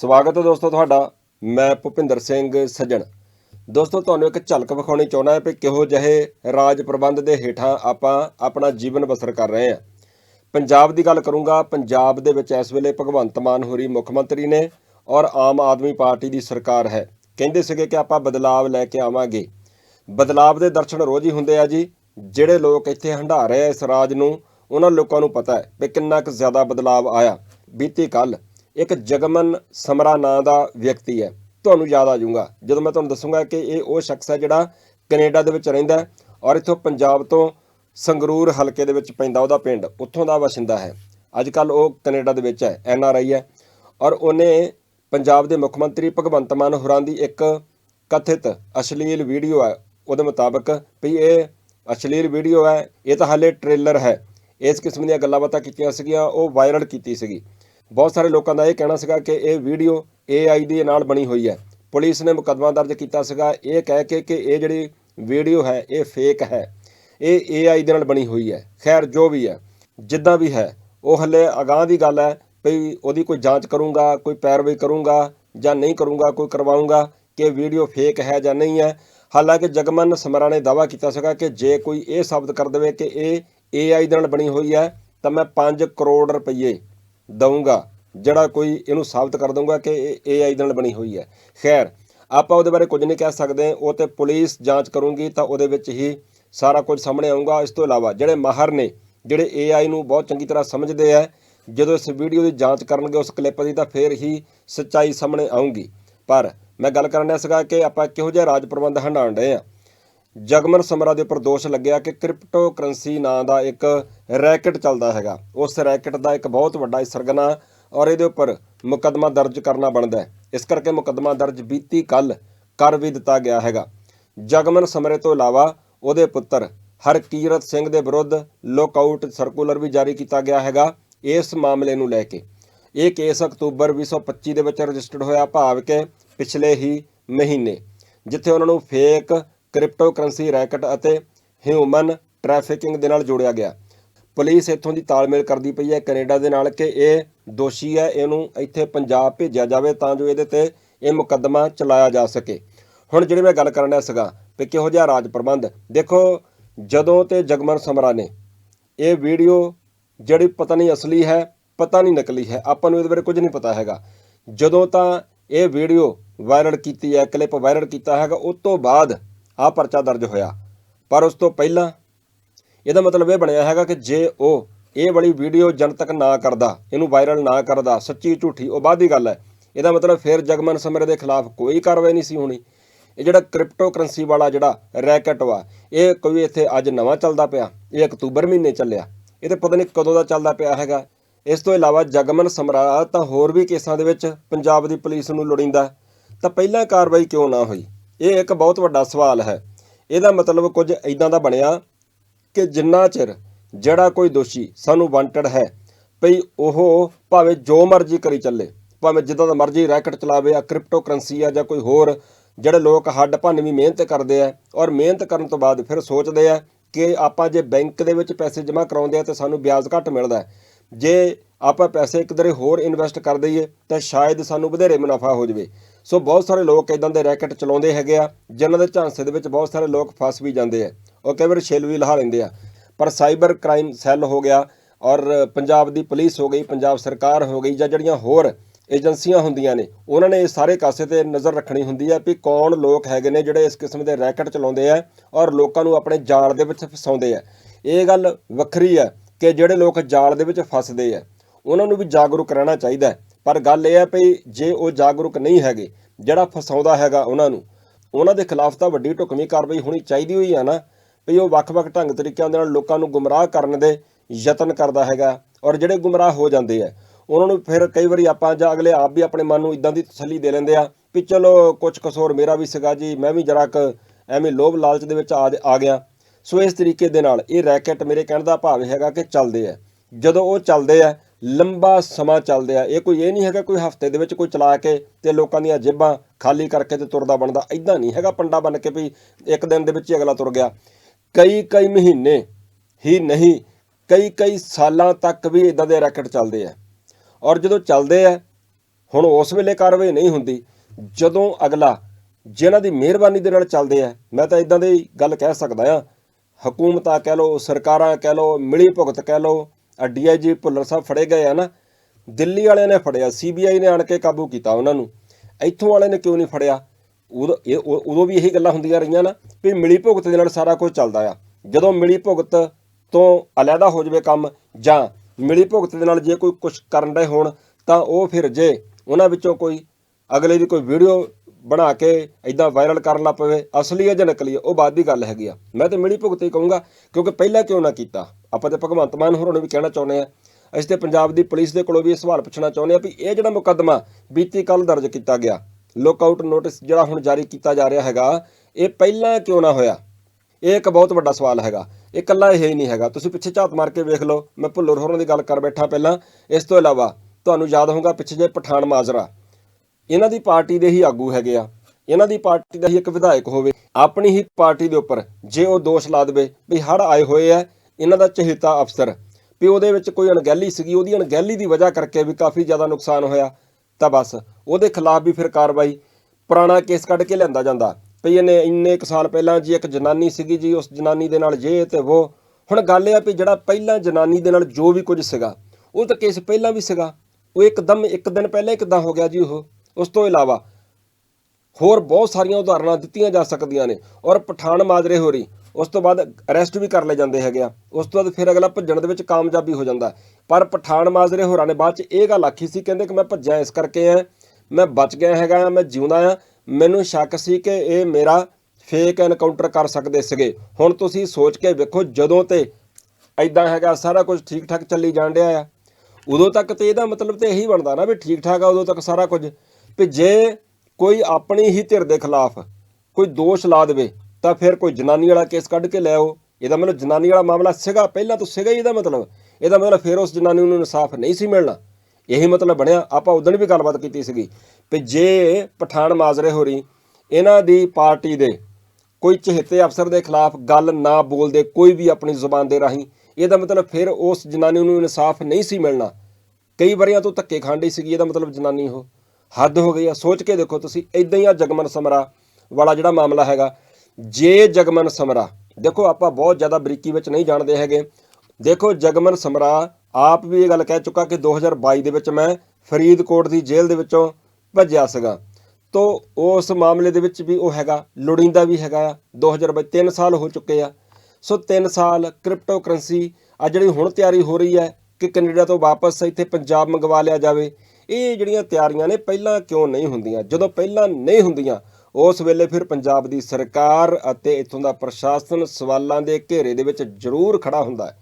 ਸਵਾਗਤ ਹੈ ਦੋਸਤੋ ਤੁਹਾਡਾ, ਮੈਂ ਭੁਪਿੰਦਰ ਸਿੰਘ ਸੱਜਣ। ਦੋਸਤੋ, ਤੁਹਾਨੂੰ ਇੱਕ ਝਲਕ ਵਿਖਾਉਣੀ ਚਾਹੁੰਦਾ ਹਾਂ ਕਿ ਕਿਹੋ ਜਿਹੇ ਰਾਜ ਪ੍ਰਬੰਧ ਦੇ ਹੇਠਾਂ ਆਪਾਂ ਆਪਣਾ ਜੀਵਨ ਬਸਰ ਕਰ ਰਹੇ ਹਾਂ। ਪੰਜਾਬ ਦੀ ਗੱਲ ਕਰੂੰਗਾ, ਪੰਜਾਬ ਦੇ ਵਿੱਚ ਇਸ ਵੇਲੇ ਭਗਵੰਤ ਮਾਨ ਹੋਰੀ ਮੁੱਖ ਮੰਤਰੀ ਨੇ ਔਰ ਆਮ ਆਦਮੀ ਪਾਰਟੀ ਦੀ ਸਰਕਾਰ ਹੈ। ਕਹਿੰਦੇ ਸੀਗੇ ਕਿ ਆਪਾਂ ਬਦਲਾਵ ਲੈ ਕੇ ਆਵਾਂਗੇ। ਬਦਲਾਵ ਦੇ ਦਰਸ਼ਨ ਰੋਜ਼ ਹੀ ਹੁੰਦੇ ਆ ਜੀ। ਜਿਹੜੇ ਲੋਕ ਇੱਥੇ ਹੰਢਾ ਰਹੇ ਆ ਇਸ ਰਾਜ ਨੂੰ, ਉਹਨਾਂ ਲੋਕਾਂ ਨੂੰ ਪਤਾ ਹੈ ਕਿ ਕਿੰਨਾ ਕੁ ਜ਼ਿਆਦਾ ਬਦਲਾਵ ਆਇਆ। ਬੀਤੀ ਕੱਲ ਇੱਕ ਜਗਮਨ ਸਮਰਾ ਨਾਂ ਦਾ ਵਿਅਕਤੀ ਹੈ। ਤੁਹਾਨੂੰ ਯਾਦ ਆ ਜਾਊਗਾ। ਜਦੋਂ ਮੈਂ ਤੁਹਾਨੂੰ ਦੱਸੂਗਾ ਕਿ ਇਹ ਉਹ ਸ਼ਖਸ ਹੈ ਜਿਹੜਾ ਕੈਨੇਡਾ ਦੇ ਵਿੱਚ ਰਹਿੰਦਾ ਔਰ ਇੱਥੋਂ ਪੰਜਾਬ ਤੋਂ ਸੰਗਰੂਰ ਹਲਕੇ ਦੇ ਵਿੱਚ ਪੈਂਦਾ ਉਹਦਾ ਪਿੰਡ। ਉੱਥੋਂ ਦਾ ਵਸਿੰਦਾ ਹੈ। ਅੱਜ ਕੱਲ ਉਹ ਕੈਨੇਡਾ ਦੇ ਵਿੱਚ ਹੈ, ਐਨ ਆਰ ਆਈ ਹੈ। ਔਰ ਉਹਨੇ ਪੰਜਾਬ ਦੇ ਮੁੱਖ ਮੰਤਰੀ ਭਗਵੰਤ ਮਾਨ ਹੋਰਾਂ ਦੀ ਇੱਕ ਕਥਿਤ ਅਸ਼ਲੀਲ ਵੀਡੀਓ ਹੈ, ਉਹਦੇ ਮੁਤਾਬਕ ਵੀ ਇਹ ਅਸ਼ਲੀਲ ਵੀਡੀਓ ਹੈ, ਇਹ ਤਾਂ ਹਾਲੇ ਟ੍ਰੇਲਰ ਹੈ। ਇਸ ਕਿਸਮ ਦੀਆਂ ਗੱਲਾਂ ਬਾਤਾਂ ਕੀਤੀਆਂ ਸੀਗੀਆਂ, ਉਹ ਵਾਇਰਲ ਕੀਤੀ ਸੀਗੀ। ਬਹੁਤ ਸਾਰੇ ਲੋਕਾਂ ਦਾ ਇਹ ਕਹਿਣਾ ਸੀਗਾ ਕਿ ਇਹ ਵੀਡੀਓ AI ਦੇ ਨਾਲ ਬਣੀ ਹੋਈ ਹੈ। ਪੁਲਿਸ ਨੇ ਮੁਕੱਦਮਾ ਦਰਜ ਕੀਤਾ ਸੀਗਾ। ਇਹ ਕਹਿ ਕੇ ਕਿ ਇਹ ਜਿਹੜੀ ਵੀਡੀਓ ਹੈ, ਇਹ ਫੇਕ ਹੈ। ਇਹ AI ਦੇ ਨਾਲ ਬਣੀ ਹੋਈ ਹੈ। ਖੈਰ, ਜੋ ਵੀ ਹੈ, ਜਿੱਦਾਂ ਵੀ ਹੈ, ਉਹ ਹਲੇ ਅਗਾਹ ਦੀ ਗੱਲ ਹੈ ਵੀ ਉਹਦੀ ਕੋਈ ਜਾਂਚ ਕਰੂੰਗਾ, ਕੋਈ ਪੈਰਵਾਈ ਕਰੂੰਗਾ ਜਾਂ ਨਹੀਂ ਕਰੂੰਗਾ, ਕੋਈ ਕਰਵਾਉਂਗਾ ਕਿ ਵੀਡੀਓ ਫੇਕ ਹੈ ਜਾਂ ਨਹੀਂ ਹੈ। ਹਾਲਾਂਕਿ ਜਗਮਨ ਸਮਰਾ ਨੇ ਦਾਵਾ ਕੀਤਾ ਸੀਗਾ ਕਿ ਜੇ ਕੋਈ ਇਹ ਸਾਬਤ ਕਰ ਦੇਵੇ ਕਿ ਇਹ AI ਦੇ ਨਾਲ ਬਣੀ ਹੋਈ ਹੈ, ਤਾਂ ਮੈਂ 5 ਕਰੋੜ ਰੁਪਏ ਦਊਂਗਾ, ਜਿਹੜਾ ਕੋਈ ਇਹਨੂੰ ਸਾਬਤ ਕਰ ਦਊਂਗਾ ਕਿ ਇਹ AI ਦੇ ਨਾਲ ਬਣੀ ਹੋਈ ਹੈ। ਖੈਰ, ਆਪਾਂ ਉਹਦੇ ਬਾਰੇ ਕੁਝ ਨਹੀਂ ਕਹਿ ਸਕਦੇ, ਉਹ ਤੇ ਪੁਲਿਸ ਜਾਂਚ ਕਰੂੰਗੀ ਤਾਂ ਉਹਦੇ ਵਿੱਚ ਹੀ ਸਾਰਾ ਕੁਝ ਸਾਹਮਣੇ ਆਊਗਾ। ਇਸ ਤੋਂ ਇਲਾਵਾ ਜਿਹੜੇ ਮਾਹਰ ਨੇ, ਜਿਹੜੇ AI ਨੂੰ ਬਹੁਤ ਚੰਗੀ ਤਰ੍ਹਾਂ ਸਮਝਦੇ ਆ, ਜਦੋਂ ਇਸ ਵੀਡੀਓ ਦੀ ਜਾਂਚ ਕਰਨਗੇ, ਉਸ ਕਲਿੱਪ ਦੀ ਤਾਂ ਫੇਰ ਹੀ ਸੱਚਾਈ ਸਾਹਮਣੇ ਆਊਗੀ। ਪਰ ਮੈਂ ਗੱਲ ਕਰਨ ਡਿਆ ਸੀਗਾ ਕਿ ਆਪਾਂ ਕਿਹੋ ਜਿਹਾ ਰਾਜ ਪ੍ਰਬੰਧ ਹੰਡਾਣ ਰਹੇ ਆ। ਜਗਮਨ ਸਮਰਾ ਦੇ ਉੱਪਰ ਦੋਸ਼ ਲੱਗਿਆ ਕਿ ਕ੍ਰਿਪਟੋ ਕਰੰਸੀ ਨਾਂ ਦਾ ਇੱਕ ਰੈਕਟ ਚੱਲਦਾ ਹੈਗਾ। ਉਸ ਰੈਕਟ ਦਾ ਇੱਕ ਬਹੁਤ ਵੱਡਾ ਸਰਗਨਾ ਔਰ ਇਹਦੇ ਉੱਪਰ ਮੁਕੱਦਮਾ ਦਰਜ ਕਰਨਾ ਬਣਦਾ ਹੈ। ਇਸ ਕਰਕੇ ਮੁਕੱਦਮਾ ਦਰਜ ਬੀਤੀ ਕੱਲ ਕਰ ਵੀ ਦਿੱਤਾ ਗਿਆ ਹੈਗਾ। ਜਗਮਨ ਸਮਰੇ ਤੋਂ ਇਲਾਵਾ ਉਹਦੇ ਪੁੱਤਰ ਹਰਕੀਰਤ ਸਿੰਘ ਦੇ ਵਿਰੁੱਧ ਲੋਕਆਊਟ ਸਰਕੂਲਰ ਵੀ ਜਾਰੀ ਕੀਤਾ ਗਿਆ ਹੈਗਾ ਇਸ ਮਾਮਲੇ ਨੂੰ ਲੈ ਕੇ। ਇਹ ਕੇਸ ਅਕਤੂਬਰ 2025 ਦੇ ਵਿੱਚ ਰਜਿਸਟਰਡ ਹੋਇਆ ਭਾਵ ਕਿ ਪਿਛਲੇ ਹੀ ਮਹੀਨੇ, ਜਿੱਥੇ ਉਹਨਾਂ ਨੂੰ ਫੇਕ ਕ੍ਰਿਪਟੋ ਕਰੰਸੀ ਰੈਕਟ ਅਤੇ ਹਿਊਮਨ ਟ੍ਰੈਫਿਕਿੰਗ ਦੇ ਨਾਲ ਜੋੜਿਆ ਗਿਆ। ਪੁਲਿਸ ਇੱਥੋਂ ਦੀ ਤਾਲਮੇਲ ਕਰਦੀ ਪਈ ਹੈ ਕੈਨੇਡਾ ਦੇ ਨਾਲ ਕਿ ਇਹ ਦੋਸ਼ੀ ਹੈ, ਇਹਨੂੰ ਇੱਥੇ ਪੰਜਾਬ ਭੇਜਿਆ ਜਾਵੇ ਤਾਂ ਜੋ ਇਹਦੇ ਤੇ ਇਹ ਮੁਕੱਦਮਾ ਚਲਾਇਆ ਜਾ ਸਕੇ। ਹੁਣ ਜਿਹੜੀ ਮੈਂ ਗੱਲ ਕਰਨ ਡਿਆ ਸੀਗਾ ਕਿ ਕਿਹੋ ਜਿਹਾ ਰਾਜ ਪ੍ਰਬੰਧ। ਦੇਖੋ, ਜਦੋਂ ਤੇ ਜਗਮਨ ਸਮਰਾ ਨੇ ਇਹ ਵੀਡੀਓ ਜਿਹੜੀ ਪਤਾ ਨਹੀਂ ਅਸਲੀ ਹੈ, ਪਤਾ ਨਹੀਂ ਨਕਲੀ ਹੈ, ਆਪਾਂ ਨੂੰ ਇਹਦੇ ਬਾਰੇ ਕੁਝ ਨਹੀਂ ਪਤਾ ਹੈਗਾ। ਜਦੋਂ ਤਾਂ ਇਹ ਵੀਡੀਓ ਵਾਇਰਲ ਕੀਤੀ ਹੈ, ਕਲਿੱਪ ਵਾਇਰਲ ਕੀਤਾ ਹੈਗਾ, ਉਸ ਤੋਂ ਬਾਅਦ ਆਹ ਪਰਚਾ ਦਰਜ ਹੋਇਆ। ਪਰ ਉਸ ਤੋਂ ਪਹਿਲਾਂ ਇਹਦਾ ਮਤਲਬ ਇਹ ਬਣਿਆ ਹੈਗਾ ਕਿ ਜੇ ਉਹ ਇਹ ਵਾਲੀ ਵੀਡੀਓ ਜਨਤਕ ਨਾ ਕਰਦਾ, ਇਹਨੂੰ ਵਾਇਰਲ ਨਾ ਕਰਦਾ, ਸੱਚੀ ਝੂਠੀ, ਉਹ ਬਾਅਦ ਦੀ ਗੱਲ ਹੈ। ਇਹਦਾ ਮਤਲਬ ਫਿਰ ਜਗਮਨ ਸਮਰੇ ਦੇ ਖਿਲਾਫ ਕੋਈ ਕਾਰਵਾਈ ਨਹੀਂ ਸੀ ਹੋਣੀ। ਇਹ ਜਿਹੜਾ ਕ੍ਰਿਪਟੋ ਕਰੰਸੀ ਵਾਲਾ ਜਿਹੜਾ ਰੈਕਟ ਵਾ, ਇਹ ਕੋਈ ਇੱਥੇ ਅੱਜ ਨਵਾਂ ਚੱਲਦਾ ਪਿਆ, ਇਹ ਅਕਤੂਬਰ ਮਹੀਨੇ ਚੱਲਿਆ। ਇਹ ਤੇ ਪਤਾ ਨਹੀਂ ਕਦੋਂ ਦਾ ਚੱਲਦਾ ਪਿਆ ਹੈਗਾ। ਇਸ ਤੋਂ ਇਲਾਵਾ ਜਗਮਨ ਸਮਰਾ ਤਾਂ ਹੋਰ ਵੀ ਕੇਸਾਂ ਦੇ ਵਿੱਚ ਪੰਜਾਬ ਦੀ ਪੁਲਿਸ ਨੂੰ ਲੋੜੀਂਦਾ। ਤਾਂ ਪਹਿਲਾਂ ਕਾਰਵਾਈ ਕਿਉਂ ਨਾ ਹੋਈ? ਇਹ ਇੱਕ ਬਹੁਤ ਵੱਡਾ ਸਵਾਲ ਹੈ। ਇਹਦਾ ਮਤਲਬ ਕੁਝ ਇਦਾਂ ਦਾ ਬਣਿਆ ਕਿ ਜਿੰਨਾ ਚਿਰ ਜਿਹੜਾ ਕੋਈ ਦੋਸ਼ੀ ਸਾਨੂੰ ਵਾਂਟਡ ਹੈ, ਭਈ ਉਹ ਭਾਵੇਂ ਜੋ ਮਰਜ਼ੀ ਕਰੀ ਚੱਲੇ, ਭਾਵੇਂ ਜਿੱਦਾਂ ਦਾ ਮਰਜ਼ੀ ਰੈਕਟ ਚਲਾਵੇ ਆ ਕ੍ਰਿਪਟੋ ਕਰੰਸੀ ਆ ਜਾਂ ਕੋਈ ਹੋਰ, ਜਿਹੜੇ ਲੋਕ ਹੱਡ ਭੰਨ ਵੀ ਮਿਹਨਤ ਕਰਦੇ ਆ ਔਰ ਮਿਹਨਤ ਕਰਨ ਤੋਂ ਬਾਅਦ ਫਿਰ ਸੋਚਦੇ ਆ ਕਿ ਆਪਾਂ ਜੇ ਬੈਂਕ ਦੇ ਵਿੱਚ ਪੈਸੇ ਜਮ੍ਹਾਂ ਕਰਾਉਂਦੇ ਆ ਤਾਂ ਸਾਨੂੰ ਵਿਆਜ ਘੱਟ ਮਿਲਦਾ ਜੇ ਆਪਾਂ ਪੈਸੇ ਕਿਧਰੇ ਹੋਰ ਇਨਵੈਸਟ ਕਰ ਦਈਏ, ਤਾਂ ਸ਼ਾਇਦ ਸਾਨੂੰ ਵਧੇਰੇ ਮੁਨਾਫਾ ਹੋ ਜਾਵੇ। ਸੋ ਬਹੁਤ ਸਾਰੇ ਲੋਕ ਇਦਾਂ ਦੇ ਰੈਕਟ ਚਲਾਉਂਦੇ ਹੈਗੇ ਆ, ਜਿਨ੍ਹਾਂ ਦੇ ਝਾਂਸੇ ਦੇ ਵਿੱਚ ਬਹੁਤ ਸਾਰੇ ਲੋਕ ਫਸ ਵੀ ਜਾਂਦੇ ਆ, ਉਹ ਕਈ ਵਾਰ ਛਿਲ ਵੀ ਲਹਾ ਲੈਂਦੇ ਆ ਪਰ ਸਾਈਬਰ ਕ੍ਰਾਈਮ ਸੈੱਲ ਹੋ ਗਿਆ ਔਰ ਪੰਜਾਬ ਦੀ ਪੁਲਿਸ ਹੋ ਗਈ, ਪੰਜਾਬ ਸਰਕਾਰ ਹੋ ਗਈ ਜਾਂ ਜਿਹੜੀਆਂ ਹੋਰ ਏਜੰਸੀਆਂ ਹੁੰਦੀਆਂ ਨੇ, ਉਹਨਾਂ ਨੇ ਇਹ ਸਾਰੇ ਕਾਸੇ ਤੇ ਨਜ਼ਰ ਰੱਖਣੀ ਹੁੰਦੀ ਹੈ ਵੀ ਕੌਣ ਲੋਕ ਹੈਗੇ ਨੇ ਜਿਹੜੇ ਇਸ ਕਿਸਮ ਦੇ ਰੈਕਟ ਚਲਾਉਂਦੇ ਆ ਔਰ ਲੋਕਾਂ ਨੂੰ ਆਪਣੇ ਜਾਲ ਦੇ ਵਿੱਚ ਫਸਾਉਂਦੇ ਆ ਇਹ ਗੱਲ ਵੱਖਰੀ ਹੈ ਕਿ ਜਿਹੜੇ ਲੋਕ ਜਾਲ ਦੇ ਵਿੱਚ ਫਸਦੇ ਆ, ਉਹਨਾਂ ਨੂੰ ਵੀ ਜਾਗਰੂਕ ਰਹਿਣਾ ਚਾਹੀਦਾ ਹੈ। ਪਰ ਗੱਲ ਇਹ ਹੈ ਵੀ ਜੇ ਉਹ ਜਾਗਰੂਕ ਨਹੀਂ ਹੈਗੇ, ਜਿਹੜਾ ਫਸਾਉਂਦਾ ਹੈਗਾ ਉਹਨਾਂ ਨੂੰ, ਉਹਨਾਂ ਦੇ ਖਿਲਾਫ ਤਾਂ ਵੱਡੀ ਢੁਕਵੀਂ ਕਾਰਵਾਈ ਹੋਣੀ ਚਾਹੀਦੀ ਹੋਈ ਆ ਨਾ ਵੀ ਉਹ ਵੱਖ-ਵੱਖ ਢੰਗ ਤਰੀਕਿਆਂ ਦੇ ਨਾਲ ਲੋਕਾਂ ਨੂੰ ਗੁੰਮਰਾਹ ਕਰਨ ਦੇ ਯਤਨ ਕਰਦਾ ਹੈਗਾ ਔਰ ਜਿਹੜੇ ਗੁੰਮਰਾਹ ਹੋ ਜਾਂਦੇ ਆ, ਉਹਨਾਂ ਨੂੰ ਫਿਰ ਕਈ ਵਾਰੀ ਆਪਾਂ ਜਾਂ ਅਗਲੇ ਆਪ ਵੀ ਆਪਣੇ ਮਨ ਨੂੰ ਇਦਾਂ ਦੀ ਤਸੱਲੀ ਦੇ ਲੈਂਦੇ ਆ ਵੀ ਚਲੋ ਕੁਝ ਕਸੂਰ ਮੇਰਾ ਵੀ ਸੀਗਾ ਜੀ, ਮੈਂ ਵੀ ਜਰਾ ਕ ਐਵੇਂ ਲੋਭ ਲਾਲਚ ਦੇ ਵਿੱਚ ਆ ਆ ਗਿਆ। ਸੋ ਇਸ ਤਰੀਕੇ ਦੇ ਨਾਲ ਇਹ ਰੈਕਟ ਮੇਰੇ ਕਹਿਣ ਦਾ ਭਾਵ ਹੈਗਾ ਕਿ ਚੱਲਦੇ ਆ। ਜਦੋਂ ਉਹ ਚੱਲਦੇ ਆ ਲੰਬਾ ਸਮਾਂ ਚੱਲਦੇ ਆ। ਇਹ ਕੋਈ ਇਹ ਨਹੀਂ ਹੈਗਾ ਕੋਈ ਹਫ਼ਤੇ ਦੇ ਵਿੱਚ ਕੋਈ ਚਲਾ ਕੇ ਤੇ ਲੋਕਾਂ ਦੀਆਂ ਜੇਬਾਂ ਖਾਲੀ ਕਰਕੇ ਤੇ ਤੁਰਦਾ ਬਣਦਾ ਇਦਾਂ ਨਹੀਂ ਹੈਗਾ। ਪੰਡਾ ਬਣ ਕੇ ਵੀ ਇੱਕ ਦਿਨ ਦੇ ਵਿੱਚ ਹੀ ਅਗਲਾ ਤੁਰ ਗਿਆ। ਕਈ ਕਈ ਮਹੀਨੇ ਹੀ ਨਹੀਂ, ਕਈ ਕਈ ਸਾਲਾਂ ਤੱਕ ਵੀ ਇਦਾਂ ਦੇ ਰੈਕਟ ਚੱਲਦੇ ਆ। ਔਰ ਜਦੋਂ ਚੱਲਦੇ ਆ, ਹੁਣ ਉਸ ਵੇਲੇ ਕਾਰਵਾਈ ਨਹੀਂ ਹੁੰਦੀ। ਜਦੋਂ ਅਗਲਾ ਜਿਨ੍ਹਾਂ ਦੀ ਮਿਹਰਬਾਨੀ ਦੇ ਨਾਲ ਚੱਲਦੇ ਆ, ਮੈਂ ਤਾਂ ਇਦਾਂ ਦੀ ਗੱਲ ਕਹਿ ਸਕਦਾ ਆ। ਹਕੂਮਤਾਂ ਕਹਿ ਲਓ, ਸਰਕਾਰਾਂ ਕਹਿ ਲਓ, ਮਿਲੀ ਭੁਗਤ ਕਹਿ ਲਓ ਡੀਆਈਜੀ ਭੁੱਲਰ ਸਾਹਿਬ ਫੜੇ ਗਏ ਆ ਨਾ, ਦਿੱਲੀ ਵਾਲਿਆਂ ਨੇ ਫੜਿਆ, ਸੀਬੀਆਈ ਨੇ ਆਣ ਕੇ ਕਾਬੂ ਕੀਤਾ ਉਹਨਾਂ ਨੂੰ। ਇੱਥੋਂ ਵਾਲੇ ਨੇ ਕਿਉਂ ਨਹੀਂ ਫੜਿਆ? ਉਦੋਂ ਇਹ ਉਦੋਂ ਵੀ ਇਹੀ ਗੱਲਾਂ ਹੁੰਦੀਆਂ ਰਹੀਆਂ ਨਾ ਵੀ ਮਿਲੀ ਭੁਗਤ ਦੇ ਨਾਲ ਸਾਰਾ ਕੁਝ ਚੱਲਦਾ ਆ। ਜਦੋਂ ਮਿਲੀ ਭੁਗਤ ਤੋਂ ਅਲੱਗਾ ਹੋ ਜਾਵੇ ਕੰਮ ਜਾਂ ਮਿਲੀ ਭੁਗਤ ਦੇ ਨਾਲ ਜੇ ਕੋਈ ਕੁਝ ਕਰਨ ਦੇ ਹੋਣ, ਤਾਂ ਉਹ ਫਿਰ ਜੇ ਉਹਨਾਂ ਵਿੱਚੋਂ ਕੋਈ ਅਗਲੇ ਦੀ ਕੋਈ ਵੀਡੀਓ ਬਣਾ ਕੇ ਇਦਾਂ ਵਾਇਰਲ ਕਰਨ ਲੱਗ ਪਵੇ, ਅਸਲੀ ਹੈ ਜਾਂ ਨਕਲੀ ਹੈ ਉਹ ਬਾਅਦ ਦੀ ਗੱਲ ਹੈਗੀ ਆ। ਮੈਂ ਤਾਂ ਮਿਲੀ ਭੁਗਤ ਹੀ ਕਹੂੰਗਾ, ਕਿਉਂਕਿ ਪਹਿਲਾਂ ਕਿਉਂ ਨਾ ਕੀਤਾ? ਆਪਾਂ ਤੇ ਭਗਵੰਤ ਮਾਨ ਹੋਰਾਂ ਨੂੰ ਵੀ ਕਹਿਣਾ ਚਾਹੁੰਦੇ ਆ ਅਸੀਂ ਤੇ ਪੰਜਾਬ ਦੀ ਪੁਲਿਸ ਦੇ ਕੋਲੋਂ ਵੀ ਇਹ ਸਵਾਲ ਪੁੱਛਣਾ ਚਾਹੁੰਦੇ ਆ ਵੀ ਇਹ ਜਿਹੜਾ ਮੁਕੱਦਮਾ ਬੀਤੀ ਕੱਲ ਦਰਜ ਕੀਤਾ ਗਿਆ ਲੁੱਕ ਆਊਟ ਨੋਟਿਸ ਜਿਹੜਾ ਹੁਣ ਜਾਰੀ ਕੀਤਾ ਜਾ ਰਿਹਾ ਹੈਗਾ, ਇਹ ਪਹਿਲਾਂ ਕਿਉਂ ਨਾ ਹੋਇਆ? ਇਹ ਇੱਕ ਬਹੁਤ ਵੱਡਾ ਸਵਾਲ ਹੈਗਾ। ਇਹ ਇਕੱਲਾ ਇਹ ਹੀ ਨਹੀਂ ਹੈਗਾ। ਤੁਸੀਂ ਪਿੱਛੇ ਝਾਤ ਮਾਰ ਕੇ ਵੇਖ ਲਓ, ਮੈਂ ਭੁੱਲਰ ਹੋਰਾਂ ਦੀ ਗੱਲ ਕਰ ਬੈਠਾ ਪਹਿਲਾਂ। ਇਸ ਤੋਂ ਇਲਾਵਾ ਤੁਹਾਨੂੰ ਯਾਦ ਹੋਊਗਾ ਪਿੱਛੇ ਜੇ ਪਠਾਨ ਮਾਜਰਾ। ਇਹਨਾਂ ਦੀ ਪਾਰਟੀ ਦੇ ਹੀ ਆਗੂ ਹੈਗੇ ਆ। ਇਹਨਾਂ ਦੀ ਪਾਰਟੀ ਦਾ ਹੀ ਇੱਕ ਵਿਧਾਇਕ ਹੋਵੇ। ਆਪਣੀ ਹੀ ਪਾਰਟੀ ਦੇ ਉੱਪਰ ਜੇ ਉਹ ਦੋਸ਼ ਲਾ ਦੇਵੇ ਵੀ ਹੜ ਆਏ ਹੋਏ ਆ ਇਹਨਾਂ ਦਾ ਚਹੇਤਾ ਅਫਸਰ। ਵੀ ਉਹਦੇ ਵਿੱਚ ਕੋਈ ਅਣਗਹਿਲੀ ਸੀਗੀ, ਉਹਦੀ ਅਣਗਹਿਲੀ ਦੀ ਵਜ੍ਹਾ ਕਰਕੇ ਵੀ ਕਾਫੀ ਜ਼ਿਆਦਾ ਨੁਕਸਾਨ ਹੋਇਆ। ਤਾਂ ਬਸ, ਉਹਦੇ ਖਿਲਾਫ ਵੀ ਫਿਰ ਕਾਰਵਾਈ, ਪੁਰਾਣਾ ਕੇਸ ਕੱਢ ਕੇ ਲਿਆਂਦਾ ਜਾਂਦਾ। ਵੀ ਇਹਨੇ ਇੰਨੇ ਕੁ ਸਾਲ ਪਹਿਲਾਂ ਜੀ ਇੱਕ ਜਨਾਨੀ ਸੀਗੀ ਜੀ, ਉਸ ਜਨਾਨੀ ਦੇ ਨਾਲ ਜੇ ਤੇ ਉਹ ਹੁਣ ਗੱਲ ਇਹ ਆ ਵੀ ਜਿਹੜਾ ਪਹਿਲਾਂ ਜਨਾਨੀ ਦੇ ਨਾਲ ਜੋ ਵੀ ਕੁਝ ਸੀਗਾ, ਉਹ ਤਾਂ ਕੇਸ ਪਹਿਲਾਂ ਵੀ ਸੀਗਾ। ਉਹ ਇੱਕਦਮ ਇੱਕ ਦਿਨ ਪਹਿਲਾਂ ਹੀ ਕਿੱਦਾਂ ਹੋ ਗਿਆ ਜੀ ਉਹ? ਉਸ ਤੋਂ ਇਲਾਵਾ ਹੋਰ ਬਹੁਤ ਸਾਰੀਆਂ ਉਦਾਹਰਨਾਂ ਦਿੱਤੀਆਂ ਜਾ ਸਕਦੀਆਂ ਨੇ। ਔਰ ਪਠਾਨ ਮਾਜਰੇ ਹੋ ਰਹੀ ਉਸ ਤੋਂ ਬਾਅਦ ਅਰੈਸਟ ਵੀ ਕਰ ਲਏ ਜਾਂਦੇ ਹੈਗੇ ਆ। ਉਸ ਤੋਂ ਬਾਅਦ ਫਿਰ ਅਗਲਾ ਭੱਜਣ ਦੇ ਵਿੱਚ ਕਾਮਯਾਬੀ ਹੋ ਜਾਂਦਾ। ਪਰ ਪਠਾਨ ਮਾਜਰੇ ਹੋਰਾਂ ਨੇ ਬਾਅਦ ਚ ਇਹ ਗੱਲ ਆਖੀ ਸੀ, ਕਹਿੰਦੇ ਕਿ ਮੈਂ ਭੱਜਿਆ ਇਸ ਕਰਕੇ ਆ, ਮੈਂ ਬਚ ਗਿਆ ਹੈਗਾ ਆ ਮੈਂ ਜਿਉਂਦਾ ਆ। ਮੈਨੂੰ ਸ਼ੱਕ ਸੀ ਕਿ ਇਹ ਮੇਰਾ ਫੇਕ ਐਨਕਾਊਂਟਰ ਕਰ ਸਕਦੇ ਸੀਗੇ। ਹੁਣ ਤੁਸੀਂ ਸੋਚ ਕੇ ਵੇਖੋ, ਜਦੋਂ ਤੇ ਐਦਾਂ ਹੈਗਾ, ਸਾਰਾ ਕੁਝ ਠੀਕ ਠਾਕ ਚੱਲੀ ਜਾਣ ਡਿਆ ਆ। ਉਦੋਂ ਤੱਕ ਤੇ ਇਹਦਾ ਮਤਲਬ ਤੇ ਇਹੀ ਬਣਦਾ ਨਾ ਵੀ ਠੀਕ ਠਾਕ ਆ ਉਦੋਂ ਤੱਕ ਸਾਰਾ ਕੁਝ। ਵੀ ਜੇ ਕੋਈ ਆਪਣੀ ਹੀ ਧਿਰ ਦੇ ਖਿਲਾਫ ਕੋਈ ਦੋਸ਼ ਲਾ ਦੇਵੇ ਤਾਂ ਫਿਰ ਕੋਈ ਜਨਾਨੀ ਵਾਲਾ ਕੇਸ ਕੱਢ ਕੇ ਲੈ ਆਓ। ਇਹਦਾ ਮਤਲਬ ਜਨਾਨੀ ਵਾਲਾ ਮਾਮਲਾ ਸੀਗਾ, ਪਹਿਲਾਂ ਤੋਂ ਸੀਗਾ ਹੀ ਇਹਦਾ ਮਤਲਬ। ਇਹਦਾ ਮਤਲਬ ਫਿਰ ਉਸ ਜਨਾਨੀ ਨੂੰ ਇਨਸਾਫ ਨਹੀਂ ਸੀ ਮਿਲਣਾ। ਇਹੀ ਮਤਲਬ ਬਣਿਆ। ਆਪਾਂ ਉਦੋਂ ਵੀ ਗੱਲਬਾਤ ਕੀਤੀ ਸੀਗੀ ਵੀ ਜੇ ਪਠਾਨ ਮਾਜਰੇ ਹੋਰੀ ਇਹਨਾਂ ਦੀ ਪਾਰਟੀ ਦੇ ਕੋਈ ਚਹੇਤੇ ਅਫਸਰ ਦੇ ਖਿਲਾਫ ਗੱਲ ਨਾ ਬੋਲਦੇ, ਕੋਈ ਵੀ ਆਪਣੀ ਜ਼ੁਬਾਨ ਦੇ ਰਾਹੀਂ, ਇਹਦਾ ਮਤਲਬ ਫਿਰ ਉਸ ਜਨਾਨੀ ਨੂੰ ਇਨਸਾਫ ਨਹੀਂ ਸੀ ਮਿਲਣਾ। ਕਈ ਵਾਰੀਆਂ ਤੋਂ ਧੱਕੇ ਖਾਂਡੀ ਸੀਗੀ ਇਹਦਾ ਮਤਲਬ ਜਨਾਨੀ ਉਹ। ਹੱਦ ਹੋ ਗਈ ਆ। ਸੋਚ ਕੇ ਦੇਖੋ ਤੁਸੀਂ ਇਦਾਂ ਹੀ ਆ ਜਗਮਨ ਸਮਰਾ ਵਾਲਾ ਜਿਹੜਾ ਮਾਮਲਾ ਹੈਗਾ। ਜੇ ਜਗਮਨ ਸਮਰਾ। ਦੇਖੋ, ਆਪਾਂ ਬਹੁਤ ਜ਼ਿਆਦਾ ਬਰੀਕੀ ਵਿੱਚ ਨਹੀਂ ਜਾਣਦੇ ਹੈਗੇ। ਦੇਖੋ, ਜਗਮਨ ਸਮਰਾ, ਆਪ ਵੀ ਇਹ ਗੱਲ ਕਹਿ ਚੁੱਕਾ ਕਿ 2022 ਦੇ ਵਿੱਚ ਮੈਂ ਫਰੀਦਕੋਟ ਦੀ ਜੇਲ੍ਹ ਦੇ ਵਿੱਚੋਂ ਭੱਜਿਆ ਸੀਗਾ। ਤੋ ਉਸ ਮਾਮਲੇ ਦੇ ਵਿੱਚ ਵੀ ਉਹ ਹੈਗਾ, ਲੋੜੀਂਦਾ ਵੀ ਹੈਗਾ ਆ। 2022 3 ਸਾਲ ਹੋ ਚੁੱਕੇ ਆ। ਸੋ 3 ਸਾਲ ਕ੍ਰਿਪਟੋ ਕਰੰਸੀ ਆ ਜਿਹੜੀ ਹੁਣ ਤਿਆਰੀ ਹੋ ਰਹੀ ਹੈ ਕਿ ਕੈਨੇਡਾ ਤੋਂ ਵਾਪਸ ਇੱਥੇ ਪੰਜਾਬ ਮੰਗਵਾ ਲਿਆ ਜਾਵੇ, ਇਹ ਜਿਹੜੀਆਂ ਤਿਆਰੀਆਂ ਨੇ ਪਹਿਲਾਂ ਕਿਉਂ ਨਹੀਂ ਹੁੰਦੀਆਂ? ਜਦੋਂ ਪਹਿਲਾਂ ਨਹੀਂ ਹੁੰਦੀਆਂ ਉਸ ਵੇਲੇ ਫਿਰ ਪੰਜਾਬ ਦੀ ਸਰਕਾਰ ਅਤੇ ਇੱਥੋਂ ਦਾ ਪ੍ਰਸ਼ਾਸਨ ਸਵਾਲਾਂ ਦੇ ਘੇਰੇ ਦੇ ਵਿੱਚ ਜ਼ਰੂਰ ਖੜਾ ਹੁੰਦਾ ਹੈ।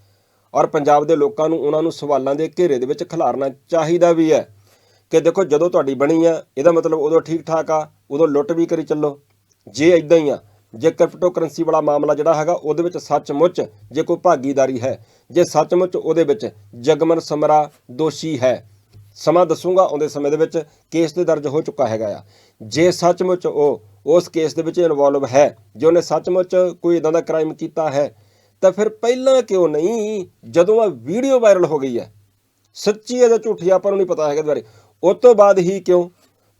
ਔਰ ਪੰਜਾਬ ਦੇ ਲੋਕਾਂ ਨੂੰ ਉਹਨਾਂ ਨੂੰ ਸਵਾਲਾਂ ਦੇ ਘੇਰੇ ਦੇ ਵਿੱਚ ਖਿਲਾਰਨਾ ਚਾਹੀਦਾ ਵੀ ਹੈ ਕਿ ਦੇਖੋ ਜਦੋਂ ਤੁਹਾਡੀ ਬਣੀ ਆ, ਇਹਦਾ ਮਤਲਬ ਉਦੋਂ ਠੀਕ ਠਾਕ ਆ, ਉਦੋਂ ਲੁੱਟ ਵੀ ਕਰੀ ਚੱਲੋ। ਜੇ ਇਦਾਂ ਹੀ ਆ, ਜੇ ਕ੍ਰਿਪਟੋ ਕਰੰਸੀ ਵਾਲਾ ਮਾਮਲਾ ਜਿਹੜਾ ਹੈਗਾ, ਉਹਦੇ ਵਿੱਚ ਸੱਚਮੁੱਚ ਜੇ ਕੋਈ ਭਾਗੀਦਾਰੀ ਹੈ, ਜੇ ਸੱਚਮੁੱਚ ਉਹਦੇ ਵਿੱਚ ਜਗਮਨ ਸਮਰਾ ਦੋਸ਼ੀ ਹੈ ਸਮਾਂ ਦੱਸੂਗਾ ਆਉਂਦੇ ਸਮੇਂ ਦੇ ਵਿੱਚ ਕੇਸ ਤੇ ਦਰਜ ਹੋ ਚੁੱਕਾ ਹੈਗਾ ਆ। ਜੇ ਸੱਚਮੁੱਚ ਉਹ, ਉਸ ਕੇਸ ਦੇ ਵਿੱਚ ਇਨਵੋਲਵ ਹੈ, ਜੇ ਉਹਨੇ ਸੱਚਮੁੱਚ ਕੋਈ ਇਦਾਂ ਦਾ ਕ੍ਰਾਈਮ ਕੀਤਾ ਹੈ, ਤਾਂ ਫਿਰ ਪਹਿਲਾਂ ਕਿਉਂ ਨਹੀਂ, ਜਦੋਂ ਆ ਵੀਡੀਓ ਵਾਇਰਲ ਹੋ ਗਈ ਹੈ। ਸੱਚੀ ਹੈ ਜਾਂ ਝੂਠੀ, ਆਪਾਂ ਨੂੰ ਨਹੀਂ ਪਤਾ ਹੈਗਾ ਇਹਦੇ ਬਾਰੇ। ਉਸ ਤੋਂ ਬਾਅਦ ਹੀ ਕਿਉਂ?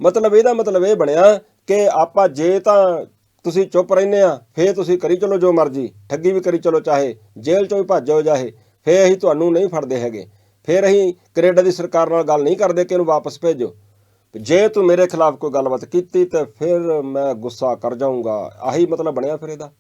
ਮਤਲਬ ਇਹਦਾ ਮਤਲਬ ਇਹ ਬਣਿਆ ਕਿ ਆਪਾਂ ਜੇ ਤਾਂ ਤੁਸੀਂ ਚੁੱਪ ਰਹਿੰਦੇ ਆ, ਫੇਰ ਤੁਸੀਂ ਕਰੀ ਚਲੋ ਜੋ ਮਰਜ਼ੀ, ਠੱਗੀ ਵੀ ਕਰੀ ਚਲੋ ਚਾਹੇ, ਜੇਲ੍ਹ ਚੋਂ ਵੀ ਭੱਜੋ ਚਾਹੇ, ਫੇਰ ਅਸੀਂ ਤੁਹਾਨੂੰ ਨਹੀਂ ਫੜਦੇ ਹੈਗੇ। ਫਿਰ ਅਸੀਂ ਕੈਨੇਡਾ ਦੀ ਸਰਕਾਰ ਨਾਲ ਗੱਲ ਨਹੀਂ ਕਰਦੇ ਕਿ ਇਹਨੂੰ ਵਾਪਸ ਭੇਜੋ। ਜੇ ਤੂੰ ਮੇਰੇ ਖਿਲਾਫ ਕੋਈ ਗੱਲਬਾਤ ਕੀਤੀ ਤੇ ਫਿਰ ਮੈਂ ਗੁੱਸਾ ਕਰ ਜਾਊਂਗਾ। ਆਹੀ ਮਤਲਬ ਬਣਿਆ ਫਿਰ ਇਹਦਾ।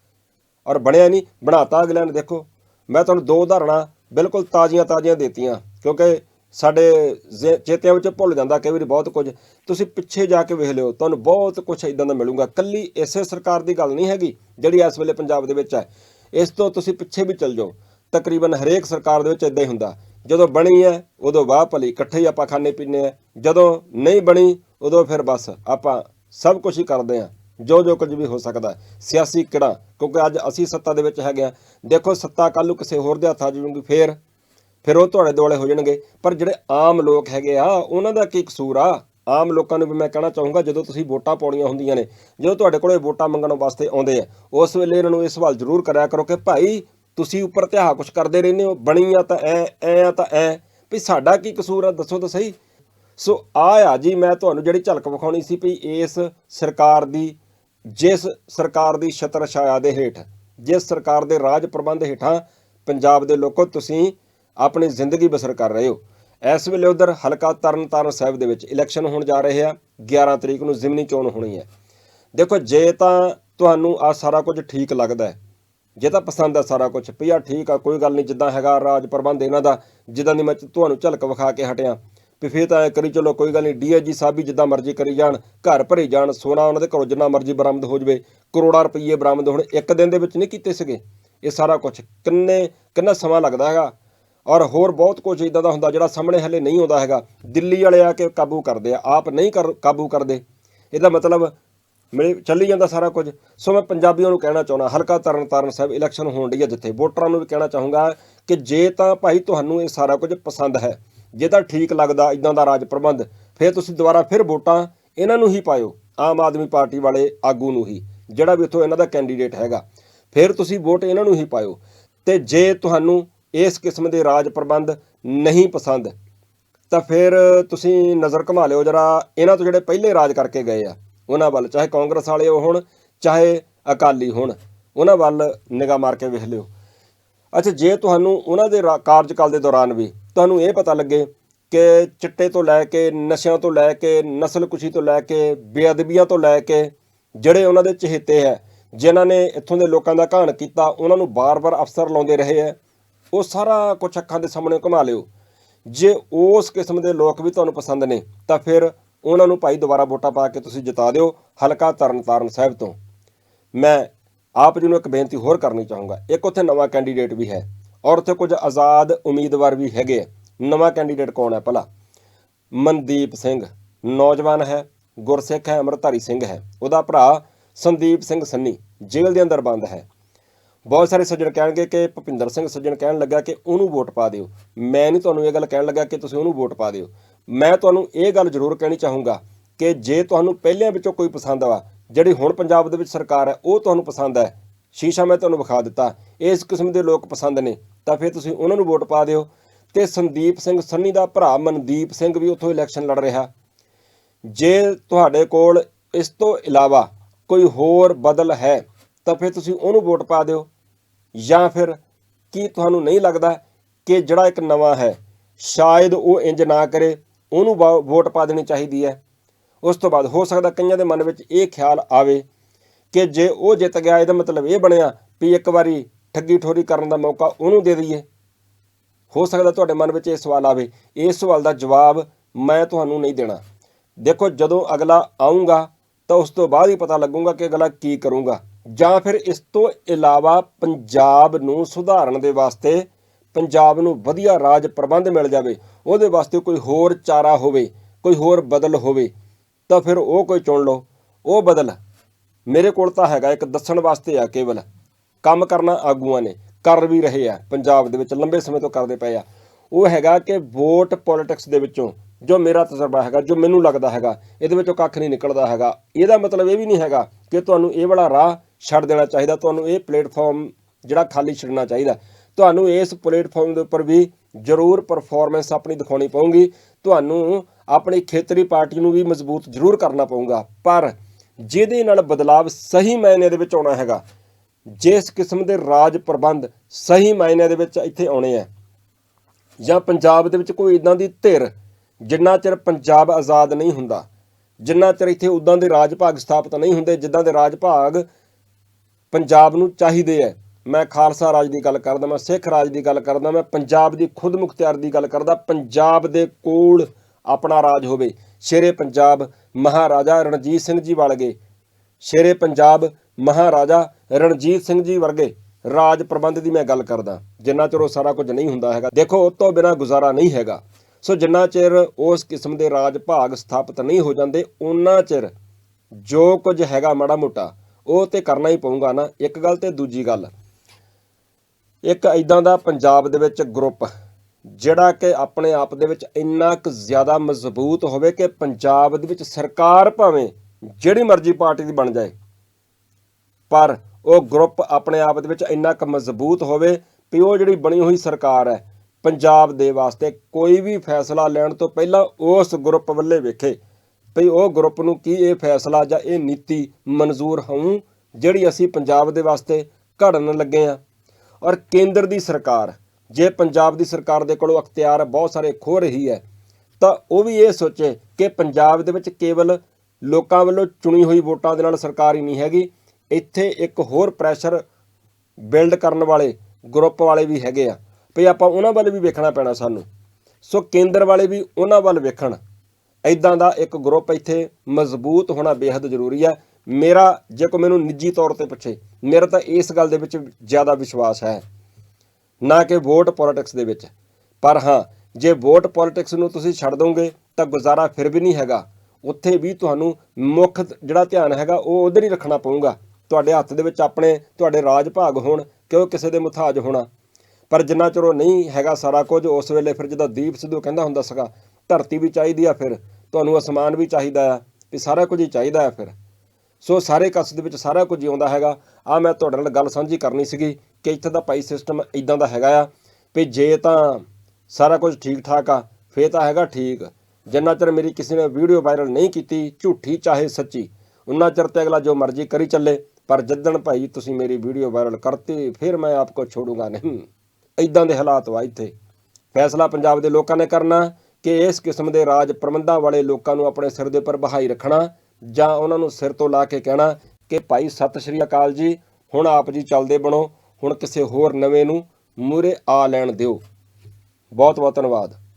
ਔਰ ਬਣਿਆ ਨਹੀਂ, ਬਣਾਤਾ ਅਗਲਿਆਂ ਨੇ। ਦੇਖੋ, ਮੈਂ ਤੁਹਾਨੂੰ ਦੋ ਉਦਾਹਰਣਾਂ ਬਿਲਕੁਲ ਤਾਜ਼ੀਆਂ ਤਾਜ਼ੀਆਂ ਦਿੱਤੀਆਂ, ਕਿਉਂਕਿ ਸਾਡੇ ਜ਼ੇ- ਚੇਤਿਆਂ ਵਿੱਚ ਭੁੱਲ ਜਾਂਦਾ ਕਈ ਵਾਰੀ ਬਹੁਤ ਕੁਝ। ਤੁਸੀਂ ਪਿੱਛੇ ਜਾ ਕੇ ਵੇਖ ਲਿਓ, ਤੁਹਾਨੂੰ ਬਹੁਤ ਕੁਝ ਇਦਾਂ ਦਾ ਮਿਲੂਗਾ। ਕੱਲੀ ਇਸੇ ਸਰਕਾਰ ਦੀ ਗੱਲ ਨਹੀਂ ਹੈਗੀ, ਜਿਹੜੀ ਇਸ ਵੇਲੇ ਪੰਜਾਬ ਦੇ ਵਿੱਚ ਹੈ। ਇਸ ਤੋਂ ਤੁਸੀਂ ਪਿੱਛੇ ਵੀ ਚੱਲ ਜਾਓ। ਤਕਰੀਬਨ ਹਰੇਕ ਸਰਕਾਰ ਦੇ ਵਿੱਚ ਇਦਾਂ ਹੀ ਹੁੰਦਾ। ਜਦੋਂ ਬਣੀ ਹੈ, ਉਦੋਂ ਵਾਹ ਭਲੀ ਇਕੱਠੇ ਹੀ ਆਪਾਂ ਖਾਣੇ ਪੀਣੇ ਆ ਜਦੋਂ ਨਹੀਂ ਬਣੀ, ਉਦੋਂ ਫਿਰ ਬਸ ਆਪਾਂ ਸਭ ਕੁਝ ਹੀ ਕਰਦੇ ਆ ਜੋ ਜੋ ਕੁਝ ਵੀ ਹੋ ਸਕਦਾ ਸਿਆਸੀ ਕਿਹੜਾ? ਕਿਉਂਕਿ ਅੱਜ ਅਸੀਂ ਸੱਤਾ ਦੇ ਵਿੱਚ ਹੈਗੇ ਆ ਦੇਖੋ, ਸੱਤਾ ਕੱਲ ਨੂੰ ਕਿਸੇ ਹੋਰ ਦੇ ਹੱਥ ਆ ਜਾਊਗੀ, ਫੇਰ। ਫਿਰ ਉਹ ਤੁਹਾਡੇ ਦੁਆਲੇ ਹੋ ਜਾਣਗੇ। ਪਰ ਜਿਹੜੇ ਆਮ ਲੋਕ ਹੈਗੇ ਆ, ਉਹਨਾਂ ਦਾ ਕੀ ਕਸੂਰ ਆ? ਆਮ ਲੋਕਾਂ ਨੂੰ ਵੀ ਮੈਂ ਕਹਿਣਾ ਚਾਹੂੰਗਾ, ਜਦੋਂ ਤੁਸੀਂ ਵੋਟਾਂ ਪਾਉਣੀਆਂ ਹੁੰਦੀਆਂ ਨੇ, ਜਦੋਂ ਤੁਹਾਡੇ ਕੋਲੇ ਵੋਟਾਂ ਮੰਗਣ ਵਾਸਤੇ ਆਉਂਦੇ ਆ, ਉਸ ਵੇਲੇ ਇਹਨਾਂ ਨੂੰ ਇਹ ਸਵਾਲ ਜ਼ਰੂਰ ਕਰਿਆ ਕਰੋ ਕਿ ਭਾਈ ਤੁਸੀਂ ਉੱਪਰ ਧਿਆ ਕੁਛ ਕਰਦੇ ਰਹਿੰਦੇ ਹੋ, ਬਣੀ ਆ ਤਾਂ ਐ ਐ ਆ ਤਾਂ ਐ। ਵੀ ਸਾਡਾ ਕੀ ਕਸੂਰ ਆ, ਦੱਸੋ ਤਾਂ ਸਹੀ। ਸੋ ਆ ਆ ਜੀ, ਮੈਂ ਤੁਹਾਨੂੰ ਜਿਹੜੀ ਝਲਕ ਵਿਖਾਉਣੀ ਸੀ ਵੀ ਇਸ ਸਰਕਾਰ ਦੀ, ਜਿਸ ਸਰਕਾਰ ਦੀ ਛਤਰ ਛਾਇਆ ਦੇ ਹੇਠ, ਜਿਸ ਸਰਕਾਰ ਦੇ ਰਾਜ ਪ੍ਰਬੰਧ ਹੇਠਾਂ ਪੰਜਾਬ ਦੇ ਲੋਕੋ ਤੁਸੀਂ ਆਪਣੀ ਜ਼ਿੰਦਗੀ ਬਸਰ ਕਰ ਰਹੇ ਹੋ। ਇਸ ਵੇਲੇ ਉਧਰ ਹਲਕਾ ਤਰਨਤਾਰਨ ਸਾਹਿਬ ਦੇ ਵਿੱਚ ਇਲੈਕਸ਼ਨ ਹੋਣ ਜਾ ਰਹੇ ਆ 11 ਤਰੀਕ ਨੂੰ ਜ਼ਿਮਨੀ ਚੋਣ ਹੋਣੀ ਹੈ। ਦੇਖੋ, ਜੇ ਤਾਂ ਤੁਹਾਨੂੰ ਆ ਸਾਰਾ ਕੁਝ ਠੀਕ ਲੱਗਦਾ ਹੈ ਜੇ ਤਾਂ ਪਸੰਦ ਆ ਸਾਰਾ ਕੁਝ ਵੀ ਆ ਠੀਕ ਆ, ਕੋਈ ਗੱਲ ਨਹੀਂ ਜਿੱਦਾਂ ਹੈਗਾ ਰਾਜ ਪ੍ਰਬੰਧ ਇਹਨਾਂ ਦਾ, ਜਿੱਦਾਂ ਦੀ ਮੈਂ ਤੁਹਾਨੂੰ ਝਲਕ ਵਿਖਾ ਕੇ ਹਟਿਆ। ਵੀ ਫੇਰ ਤਾਂ ਐਂ ਕਰੀ ਚਲੋ, ਕੋਈ ਗੱਲ ਨਹੀਂ ਡੀਆਈਜੀ ਸਾਹਿਬ ਵੀ ਜਿੱਦਾਂ ਮਰਜ਼ੀ ਕਰੀ ਜਾਣ, ਘਰ ਭਰੀ ਜਾਣ, ਸੋਨਾ ਉਹਨਾਂ ਦੇ ਘਰੋਂ ਜਿੰਨਾ ਮਰਜ਼ੀ ਬਰਾਮਦ ਹੋ ਜਵੇ, ਕਰੋੜਾਂ ਰੁਪਏ ਬਰਾਮਦ ਹੁਣ, ਇੱਕ ਦਿਨ ਦੇ ਵਿੱਚ ਨਹੀਂ ਕੀਤੇ ਸੀਗੇ ਇਹ ਸਾਰਾ ਕੁਝ ਕਿੰਨੇ, ਕਿੰਨਾ ਸਮਾਂ ਲੱਗਦਾ ਹੈਗਾ? ਔਰ ਹੋਰ ਬਹੁਤ ਕੁਝ ਇਦਾਂ ਦਾ ਹੁੰਦਾ ਜਿਹੜਾ ਸਾਹਮਣੇ ਹਲੇ ਨਹੀਂ ਆਉਂਦਾ ਹੈਗਾ। ਦਿੱਲੀ ਵਾਲੇ ਆ ਕੇ ਕਾਬੂ ਕਰਦੇ ਆ, ਆਪ ਨਹੀਂ ਕਰ, ਕਾਬੂ ਕਰਦੇ। ਇਹਦਾ ਮਤਲਬ ਮੇਰੇ ਚੱਲੀ ਜਾਂਦਾ ਸਾਰਾ ਕੁਝ। ਸੋ ਮੈਂ ਪੰਜਾਬੀਆਂ ਨੂੰ ਕਹਿਣਾ ਚਾਹੁੰਦਾ, ਹਲਕਾ ਤਰਨ ਤਾਰਨ ਸਾਹਿਬ ਇਲੈਕਸ਼ਨ ਹੋਣ ਡਈ ਹੈ ਜਿੱਥੇ। ਵੋਟਰਾਂ ਨੂੰ ਵੀ ਕਹਿਣਾ ਚਾਹੂੰਗਾ ਕਿ ਜੇ ਤਾਂ ਭਾਈ ਤੁਹਾਨੂੰ ਇਹ ਸਾਰਾ ਕੁਝ ਪਸੰਦ ਹੈ, ਜੇ ਤਾਂ ਠੀਕ ਲੱਗਦਾ ਇਦਾਂ ਦਾ ਰਾਜ ਪ੍ਰਬੰਧ, ਫਿਰ ਤੁਸੀਂ ਦੁਬਾਰਾ ਫਿਰ ਵੋਟਾਂ ਇਹਨਾਂ ਨੂੰ ਹੀ ਪਾਇਓ, ਆਮ ਆਦਮੀ ਪਾਰਟੀ ਵਾਲੇ ਆਗੂ ਨੂੰ ਹੀ, ਜਿਹੜਾ ਵੀ ਉੱਥੋਂ ਇਹਨਾਂ ਦਾ ਕੈਂਡੀਡੇਟ ਹੈਗਾ। ਫਿਰ ਤੁਸੀਂ ਵੋਟ ਇਹਨਾਂ ਨੂੰ ਹੀ ਪਾਇਓ। ਤੇ ਜੇ ਤੁਹਾਨੂੰ ਇਸ ਕਿਸਮ ਦੇ ਰਾਜ ਪ੍ਰਬੰਧ ਨਹੀਂ ਪਸੰਦ, ਤਾਂ ਫਿਰ ਤੁਸੀਂ ਨਜ਼ਰ ਘੁਮਾ ਲਿਓ ਜਰਾ, ਇਹਨਾਂ ਤੋਂ ਜਿਹੜੇ ਪਹਿਲੇ ਰਾਜ ਕਰਕੇ ਗਏ ਆ। ਉਹਨਾਂ ਵੱਲ, ਚਾਹੇ ਕਾਂਗਰਸ ਵਾਲੇ ਉਹ ਹੋਣ, ਚਾਹੇ ਅਕਾਲੀ ਹੋਣ, ਉਹਨਾਂ ਵੱਲ ਨਿਗਾਹ ਮਾਰ ਕੇ ਵੇਖ ਲਿਓ। ਅੱਛਾ, ਜੇ ਤੁਹਾਨੂੰ ਉਹਨਾਂ ਦੇ ਰਾ- ਕਾਰਜਕਾਲ ਦੇ ਦੌਰਾਨ ਵੀ ਤੁਹਾਨੂੰ ਇਹ ਪਤਾ ਲੱਗੇ ਕਿ ਚਿੱਟੇ ਤੋਂ ਲੈ ਕੇ, ਨਸ਼ਿਆਂ ਤੋਂ ਲੈ ਕੇ, ਨਸਲਕੁਸ਼ੀ ਤੋਂ ਲੈ ਕੇ, ਬੇਅਦਬੀਆਂ ਤੋਂ ਲੈ ਕੇ ਜਿਹੜੇ ਉਹਨਾਂ ਦੇ ਚਹੇਤੇ ਹੈ, ਜਿਨ੍ਹਾਂ ਨੇ ਇੱਥੋਂ ਦੇ ਲੋਕਾਂ ਦਾ ਘਾਣ ਕੀਤਾ, ਉਹਨਾਂ ਨੂੰ ਬਾਰ-ਬਾਰ ਅਫਸਰ ਲਾਉਂਦੇ ਰਹੇ ਹੈ, ਉਹ ਸਾਰਾ ਕੁਝ ਅੱਖਾਂ ਦੇ ਸਾਹਮਣੇ ਘੁਮਾ ਲਿਓ। ਜੇ ਉਸ ਕਿਸਮ ਦੇ ਲੋਕ ਵੀ ਤੁਹਾਨੂੰ ਪਸੰਦ ਨੇ, ਤਾਂ ਫਿਰ ਉਹਨਾਂ ਨੂੰ ਭਾਈ ਦੁਬਾਰਾ ਵੋਟਾਂ ਪਾ ਕੇ ਤੁਸੀਂ ਜਿਤਾ ਦਿਓ, ਹਲਕਾ ਤਰਨਤਾਰਨ ਸਾਹਿਬ ਤੋਂ। ਮੈਂ ਆਪ ਜੀ ਨੂੰ ਇੱਕ ਬੇਨਤੀ ਹੋਰ ਕਰਨੀ ਚਾਹੂੰਗਾ। ਇੱਕ ਉੱਥੇ ਨਵਾਂ ਕੈਂਡੀਡੇਟ ਵੀ ਹੈ ਔਰ ਉੱਥੇ ਕੁਝ ਆਜ਼ਾਦ ਉਮੀਦਵਾਰ ਵੀ ਹੈਗੇ ਆ। ਨਵਾਂ ਕੈਂਡੀਡੇਟ ਕੌਣ ਹੈ ਭਲਾ? ਮਨਦੀਪ ਸਿੰਘ ਨੌਜਵਾਨ ਹੈ, ਗੁਰਸਿੱਖ ਹੈ ਅਮਰਧਾਰੀ ਸਿੰਘ ਹੈ। ਉਹਦਾ ਭਰਾ ਸੰਦੀਪ ਸਿੰਘ ਸੰਨੀ ਜੇਲ੍ਹ ਦੇ ਅੰਦਰ ਬੰਦ ਹੈ। ਬਹੁਤ ਸਾਰੇ ਸੱਜਣ ਕਹਿਣਗੇ ਕਿ ਭੁਪਿੰਦਰ ਸਿੰਘ ਸੱਜਣ ਕਹਿਣ ਲੱਗਾ ਕਿ ਉਹਨੂੰ ਵੋਟ ਪਾ ਦਿਓ। ਮੈਂ ਨਹੀਂ ਤੁਹਾਨੂੰ ਇਹ ਗੱਲ ਕਹਿਣ ਲੱਗਾ ਕਿ ਤੁਸੀਂ ਉਹਨੂੰ ਵੋਟ ਪਾ ਦਿਓ। ਮੈਂ ਤੁਹਾਨੂੰ ਇਹ ਗੱਲ ਜ਼ਰੂਰ ਕਹਿਣੀ ਚਾਹੂੰਗਾ ਕਿ ਜੇ ਤੁਹਾਨੂੰ ਪਹਿਲਿਆਂ ਵਿੱਚੋਂ ਕੋਈ ਪਸੰਦ ਆ, ਜਿਹੜੀ ਹੁਣ ਪੰਜਾਬ ਦੇ ਵਿੱਚ ਸਰਕਾਰ ਹੈ, ਉਹ ਤੁਹਾਨੂੰ ਪਸੰਦ ਹੈ, ਸ਼ੀਸ਼ਾ ਮੈਂ ਤੁਹਾਨੂੰ ਵਿਖਾ ਦਿੱਤਾ। ਇਸ ਕਿਸਮ ਦੇ ਲੋਕ ਪਸੰਦ ਨੇ, ਤਾਂ ਫਿਰ ਤੁਸੀਂ ਉਹਨਾਂ ਨੂੰ ਵੋਟ ਪਾ ਦਿਓ। ਤੇ ਸੰਦੀਪ ਸਿੰਘ ਸੰਨੀ ਦਾ ਭਰਾ ਮਨਦੀਪ ਸਿੰਘ ਵੀ ਉੱਥੋਂ ਇਲੈਕਸ਼ਨ ਲੜ ਰਿਹਾ। ਜੇ ਤੁਹਾਡੇ ਕੋਲ ਇਸ ਤੋਂ ਇਲਾਵਾ ਕੋਈ ਹੋਰ ਬਦਲ ਹੈ, ਤਾਂ ਫਿਰ ਤੁਸੀਂ ਉਹਨੂੰ ਵੋਟ ਪਾ ਦਿਓ। ਜਾਂ ਫਿਰ ਕੀ ਤੁਹਾਨੂੰ ਨਹੀਂ ਲੱਗਦਾ ਕਿ ਜਿਹੜਾ ਇੱਕ ਨਵਾਂ ਹੈ, ਸ਼ਾਇਦ ਉਹ ਇੰਜ ਨਾ ਕਰੇ ਉਹਨੂੰ ਵਾ- ਵੋਟ ਪਾ ਦੇਣੀ ਚਾਹੀਦੀ ਹੈ। ਉਸ ਤੋਂ ਬਾਅਦ ਹੋ ਸਕਦਾ ਕਈਆਂ ਦੇ ਮਨ ਵਿੱਚ ਇਹ ਖਿਆਲ ਆਵੇ ਕਿ ਜੇ ਉਹ ਜਿੱਤ ਗਿਆ, ਇਹਦਾ ਮਤਲਬ ਇਹ ਬਣਿਆ ਵੀ ਇੱਕ ਵਾਰੀ ਠੱਗੀ ਠੋਰੀ ਕਰਨ ਦਾ ਮੌਕਾ ਉਹਨੂੰ ਦੇ ਦਈਏ। ਹੋ ਸਕਦਾ ਤੁਹਾਡੇ ਮਨ ਵਿੱਚ ਇਹ ਸਵਾਲ ਆਵੇ। ਇਸ ਸਵਾਲ ਦਾ ਜਵਾਬ ਮੈਂ ਤੁਹਾਨੂੰ ਨਹੀਂ ਦੇਣਾ। ਦੇਖੋ, ਜਦੋਂ ਅਗਲਾ ਆਊਂਗਾ ਤਾਂ ਉਸ ਤੋਂ ਬਾਅਦ ਹੀ ਪਤਾ ਲੱਗੂਗਾ ਕਿ ਅਗਲਾ ਕੀ ਕਰੂੰਗਾ। ਜਾਂ ਫਿਰ ਇਸ ਤੋਂ ਇਲਾਵਾ ਪੰਜਾਬ ਨੂੰ ਸੁਧਾਰਨ ਦੇ ਵਾਸਤੇ ਪੰਜਾਬ ਨੂੰ ਵਧੀਆ ਰਾਜ ਪ੍ਰਬੰਧ ਮਿਲ ਜਾਵੇ। ਉਹਦੇ ਵਾਸਤੇ ਕੋਈ ਹੋਰ ਚਾਰਾ ਹੋਵੇ, ਕੋਈ ਹੋਰ ਬਦਲ ਹੋਵੇ, ਤਾਂ ਫਿਰ ਉਹ ਕੋਈ ਚੁਣ ਲਓ। ਉਹ ਬਦਲ ਮੇਰੇ ਕੋਲ ਤਾਂ ਹੈਗਾ ਇੱਕ ਦੱਸਣ ਵਾਸਤੇ ਆ ਕੇਵਲ। ਕੰਮ ਕਰਨਾ ਆਗੂਆਂ ਨੇ, ਕਰ ਵੀ ਰਹੇ ਆ, ਪੰਜਾਬ ਦੇ ਵਿੱਚ ਲੰਬੇ ਸਮੇਂ ਤੋਂ ਕਰਦੇ ਪਏ ਆ। ਉਹ ਹੈਗਾ ਕਿ ਵੋਟ ਪੋਲਿਟਿਕਸ ਦੇ ਵਿੱਚੋਂ ਜੋ ਮੇਰਾ ਤਜਰਬਾ ਹੈਗਾ, ਜੋ ਮੈਨੂੰ ਲੱਗਦਾ ਹੈਗਾ, ਇਹਦੇ ਵਿੱਚੋਂ ਕੱਖ ਨਹੀਂ ਨਿਕਲਦਾ ਹੈਗਾ। ਇਹਦਾ ਮਤਲਬ ਇਹ ਵੀ ਨਹੀਂ ਹੈਗਾ ਕਿ ਤੁਹਾਨੂੰ ਇਹ ਵਾਲਾ ਰਾਹ ਛੱਡ ਦੇਣਾ ਚਾਹੀਦਾ, ਤੁਹਾਨੂੰ ਇਹ ਪਲੇਟਫਾਰਮ ਜਿਹੜਾ ਖਾਲੀ ਛੱਡਣਾ ਚਾਹੀਦਾ। ਤੁਹਾਨੂੰ ਇਸ ਪਲੇਟਫਾਰਮ ਦੇ ਉੱਪਰ ਵੀ ਜ਼ਰੂਰ ਪਰਫਾਰਮੈਂਸ ਆਪਣੀ ਦਿਖਾਉਣੀ ਪਊਗੀ। ਤੁਹਾਨੂੰ ਆਪਣੀ ਖੇਤਰੀ ਪਾਰਟੀ ਨੂੰ ਵੀ ਮਜ਼ਬੂਤ ਜ਼ਰੂਰ ਕਰਨਾ ਪਊਗਾ। ਪਰ ਜਿਹਦੇ ਨਾਲ ਬਦਲਾਵ ਸਹੀ ਮਾਇਨੇ ਦੇ ਵਿੱਚ ਆਉਣਾ ਹੈਗਾ, ਜਿਸ ਕਿਸਮ ਦੇ ਰਾਜ ਪ੍ਰਬੰਧ ਸਹੀ ਮਾਇਨੇ ਦੇ ਵਿੱਚ ਇੱਥੇ ਆਉਣੇ ਆ, ਜਾਂ ਪੰਜਾਬ ਦੇ ਵਿੱਚ ਕੋਈ ਇਦਾਂ ਦੀ ਧਿਰ ਜਿੰਨਾ ਚਿਰ ਪੰਜਾਬ ਆਜ਼ਾਦ ਨਹੀਂ ਹੁੰਦਾ, ਜਿੰਨਾ ਚਿਰ ਇੱਥੇ ਉਦਾਂ ਦੇ ਰਾਜ ਭਾਗ ਸਥਾਪਿਤ ਨਹੀਂ ਹੁੰਦੇ, ਜਿੱਦਾਂ ਦੇ ਰਾਜ ਭਾਗ ਪੰਜਾਬ ਨੂੰ ਚਾਹੀਦੇ ਐ ਮੈਂ ਖਾਲਸਾ ਰਾਜ ਦੀ ਗੱਲ ਕਰਦਾ, ਮੈਂ ਸਿੱਖ ਰਾਜ ਦੀ ਗੱਲ ਕਰਦਾ, ਮੈਂ ਪੰਜਾਬ ਦੀ ਖੁਦ ਮੁਖਤਿਆਰ ਦੀ ਗੱਲ ਕਰਦਾ, ਪੰਜਾਬ ਦੇ ਕੋਲ ਆਪਣਾ ਰਾਜ ਹੋਵੇ। ਸ਼ੇਰੇ ਪੰਜਾਬ ਮਹਾਰਾਜਾ ਰਣਜੀਤ ਸਿੰਘ ਜੀ ਵਰਗੇ ਸ਼ੇਰੇ ਪੰਜਾਬ ਮਹਾਰਾਜਾ ਰਣਜੀਤ ਸਿੰਘ ਜੀ ਵਰਗੇ ਰਾਜ ਪ੍ਰਬੰਧ ਦੀ ਮੈਂ ਗੱਲ ਕਰਦਾ। ਜਿੰਨਾ ਚਿਰ ਉਹ ਸਾਰਾ ਕੁਝ ਨਹੀਂ ਹੁੰਦਾ ਹੈਗਾ, ਦੇਖੋ ਉਸ ਤੋਂ ਬਿਨਾ ਗੁਜ਼ਾਰਾ ਨਹੀਂ ਹੈਗਾ। ਸੋ ਜਿੰਨਾ ਚਿਰ ਉਸ ਕਿਸਮ ਦੇ ਰਾਜ ਭਾਗ ਸਥਾਪਿਤ ਨਹੀਂ ਹੋ ਜਾਂਦੇ ਉਹਨਾਂ ਚਿਰ ਜੋ ਕੁਝ ਹੈਗਾ ਮਾੜਾ ਮੋਟਾ, ਉਹ ਤੇ ਕਰਨਾ ਹੀ ਪਊਗਾ ਨਾ। ਇੱਕ ਗੱਲ ਤੇ ਦੂਜੀ ਗੱਲ ਇੱਕ ਇਦਾਂ ਦਾ ਪੰਜਾਬ ਦੇ ਵਿੱਚ ਗਰੁੱਪ ਜਿਹੜਾ ਕਿ ਆਪਣੇ ਆਪ ਦੇ ਵਿੱਚ ਇੰਨਾ ਕੁ ਜ਼ਿਆਦਾ ਮਜ਼ਬੂਤ ਹੋਵੇ ਕਿ ਪੰਜਾਬ ਦੇ ਵਿੱਚ ਸਰਕਾਰ ਭਾਵੇਂ ਜਿਹੜੀ ਮਰਜ਼ੀ ਪਾਰਟੀ ਦੀ ਬਣ ਜਾਏ, ਪਰ ਉਹ ਗਰੁੱਪ ਆਪਣੇ ਆਪ ਦੇ ਵਿੱਚ ਇੰਨਾ ਕੁ ਮਜ਼ਬੂਤ ਹੋਵੇ ਵੀ ਉਹ ਜਿਹੜੀ ਬਣੀ ਹੋਈ ਸਰਕਾਰ ਹੈ, ਪੰਜਾਬ ਦੇ ਵਾਸਤੇ ਕੋਈ ਵੀ ਫੈਸਲਾ ਲੈਣ ਤੋਂ ਪਹਿਲਾਂ ਉਸ ਗਰੁੱਪ ਵੱਲੇ ਵੇਖੇ ਭਈ ਉਹ ਗਰੁੱਪ ਨੂੰ ਕੀ ਇਹ ਫੈਸਲਾ ਜਾਂ ਇਹ ਨੀਤੀ ਮਨਜ਼ੂਰ ਹੋਊ ਜਿਹੜੀ ਅਸੀਂ ਪੰਜਾਬ ਦੇ ਵਾਸਤੇ ਘੜਨ ਲੱਗੇ ਆ ਔਰ ਕੇਂਦਰ ਦੀ ਸਰਕਾਰ, ਜੇ ਪੰਜਾਬ ਦੀ ਸਰਕਾਰ ਦੇ ਕੋਲੋਂ ਅਖਤਿਆਰ ਬਹੁਤ ਸਾਰੇ ਖੋ ਰਹੀ ਹੈ, ਤਾਂ ਉਹ ਵੀ ਇਹ ਸੋਚੇ ਕਿ ਪੰਜਾਬ ਦੇ ਵਿੱਚ ਕੇਵਲ ਲੋਕਾਂ ਵੱਲੋਂ ਚੁਣੀ ਹੋਈ ਵੋਟਾਂ ਦੇ ਨਾਲ ਸਰਕਾਰ ਹੀ ਨਹੀਂ ਹੈਗੀ, ਇੱਥੇ ਇੱਕ ਹੋਰ ਪ੍ਰੈਸ਼ਰ ਬਿਲਡ ਕਰਨ ਵਾਲੇ ਗਰੁੱਪ ਵਾਲੇ ਵੀ ਹੈਗੇ ਆ ਭਈ ਆਪਾਂ ਉਹਨਾਂ ਵੱਲ ਵੀ ਵੇਖਣਾ ਪੈਣਾ ਸਾਨੂੰ। ਸੋ ਕੇਂਦਰ ਵਾਲੇ ਵੀ ਉਹਨਾਂ ਵੱਲ ਵੇਖਣ। ਐਦਾਂ ਦਾ ਇੱਕ ਗਰੁੱਪ ਇੱਥੇ ਮਜ਼ਬੂਤ ਹੋਣਾ ਬੇहद ਜ਼ਰੂਰੀ ਹੈ। ਮੇਰਾ ਜੇ ਕੋ ਮੈਨੂੰ ਨਿੱਜੀ ਤੌਰ ਤੇ ਪੁੱਛੇ ਮੇਰਾ ਤਾਂ ਇਸ ਗੱਲ ਦੇ ਵਿੱਚ ਜ਼ਿਆਦਾ ਵਿਸ਼ਵਾਸ ਹੈ। ਨਾ ਕਿ ਵੋਟ ਪੋਲਿਟਿਕਸ ਦੇ ਵਿੱਚ। ਪਰ ਹਾਂ, ਜੇ ਵੋਟ ਪੋਲਿਟਿਕਸ ਨੂੰ ਤੁਸੀਂ ਛੱਡ ਦੋਗੇ, ਤਾਂ ਗੁਜ਼ਾਰਾ ਫਿਰ ਵੀ ਨਹੀਂ ਹੈਗਾ। ਉੱਥੇ ਵੀ ਤੁਹਾਨੂੰ ਮੁੱਖ ਜਿਹੜਾ ਧਿਆਨ ਹੈਗਾ, ਉਹ ਉਧਰ ਹੀ ਰੱਖਣਾ ਪਊਗਾ। ਤੁਹਾਡੇ ਹੱਥ ਦੇ ਵਿੱਚ ਆਪਣੇ, ਤੁਹਾਡੇ ਰਾਜ ਭਾਗ ਹੋਣ, ਕਿਉਂ ਕਿਸੇ ਦੇ ਮੁਤਾਜ ਹੋਣਾ। ਪਰ ਜਿੰਨਾ ਚਿਰ ਉਹ ਨਹੀਂ ਹੈਗਾ ਸਾਰਾ ਕੁਝ, ਉਸ ਵੇਲੇ ਫਿਰ ਜਦੋਂ ਦੀਪ ਸਿੱਧੂ ਕਹਿੰਦਾ ਹੁੰਦਾ ਸੀਗਾ, ਧਰਤੀ ਵੀ ਚਾਹੀਦੀ ਆ ਫਿਰ, ਤੁਹਾਨੂੰ ਅਸਮਾਨ ਵੀ ਚਾਹੀਦਾ ਆ, ਵੀ ਸਾਰਾ ਕੁਝ ਹੀ ਚਾਹੀਦਾ ਆ ਫਿਰ। ਸੋ ਸਾਰੇ ਕਸ ਦੇ ਵਿੱਚ ਸਾਰਾ ਕੁਝ ਹੀ ਆਉਂਦਾ ਹੈਗਾ। ਆ ਮੈਂ ਤੁਹਾਡੇ ਨਾਲ ਗੱਲ ਸਾਂਝੀ ਕਰਨੀ ਸੀਗੀ ਕਿ ਇੱਥੇ ਦਾ ਪਾਈ ਸਿਸਟਮ ਇਦਾਂ ਦਾ ਹੈਗਾ ਆ ਵੀ ਜੇ ਤਾਂ ਸਾਰਾ ਕੁਝ ਠੀਕ ਠਾਕ ਆ, ਫੇਰ ਤਾਂ ਹੈਗਾ ਠੀਕ। ਜਿੰਨਾ ਚਿਰ ਮੇਰੀ ਕਿਸੇ ਨੇ ਵੀਡੀਓ ਵਾਇਰਲ ਨਹੀਂ ਕੀਤੀ, ਝੂਠੀ ਚਾਹੇ ਸੱਚੀ, ਉਨਾ ਚਿਰ ਤੇ ਅਗਲਾ ਜੋ ਮਰਜ਼ੀ ਕਰੀ ਚੱਲੇ, ਪਰ ਜੱਦਣ ਭਾਈ ਤੁਸੀਂ ਮੇਰੀ ਵੀਡੀਓ ਵਾਇਰਲ ਕਰਤੀ, ਫਿਰ ਮੈਂ ਆਪਕੋ ਛੋੜੂੰਗਾ ਨਹੀਂ। ਇਦਾਂ ਦੇ ਹਾਲਾਤ ਵਾ ਇੱਥੇ। ਫੈਸਲਾ ਪੰਜਾਬ ਦੇ ਲੋਕਾਂ ਨੇ ਕਰਨਾ ਕਿ ਇਸ ਕਿਸਮ ਦੇ ਰਾਜ ਪ੍ਰਬੰਧਾਂ ਵਾਲੇ ਲੋਕਾਂ ਨੂੰ ਆਪਣੇ ਸਿਰ ਦੇ ਉੱਪਰ ਬਹਾਈ ਰੱਖਣਾ ਜਾਂ ਉਹਨਾਂ ਨੂੰ ਸਿਰ ਤੋਂ ਲਾ ਕੇ ਕਹਿਣਾ ਕਿ ਭਾਈ ਸਤਿ ਸ਼੍ਰੀ ਅਕਾਲ ਜੀ, ਹੁਣ ਆਪ ਜੀ ਚੱਲਦੇ ਬਣੋ, ਹੁਣ ਕਿਸੇ ਹੋਰ ਨਵੇਂ ਨੂੰ ਮੂਰੇ ਆ ਲੈਣ ਦਿਓ। ਬਹੁਤ ਬਹੁਤ ਧੰਨਵਾਦ।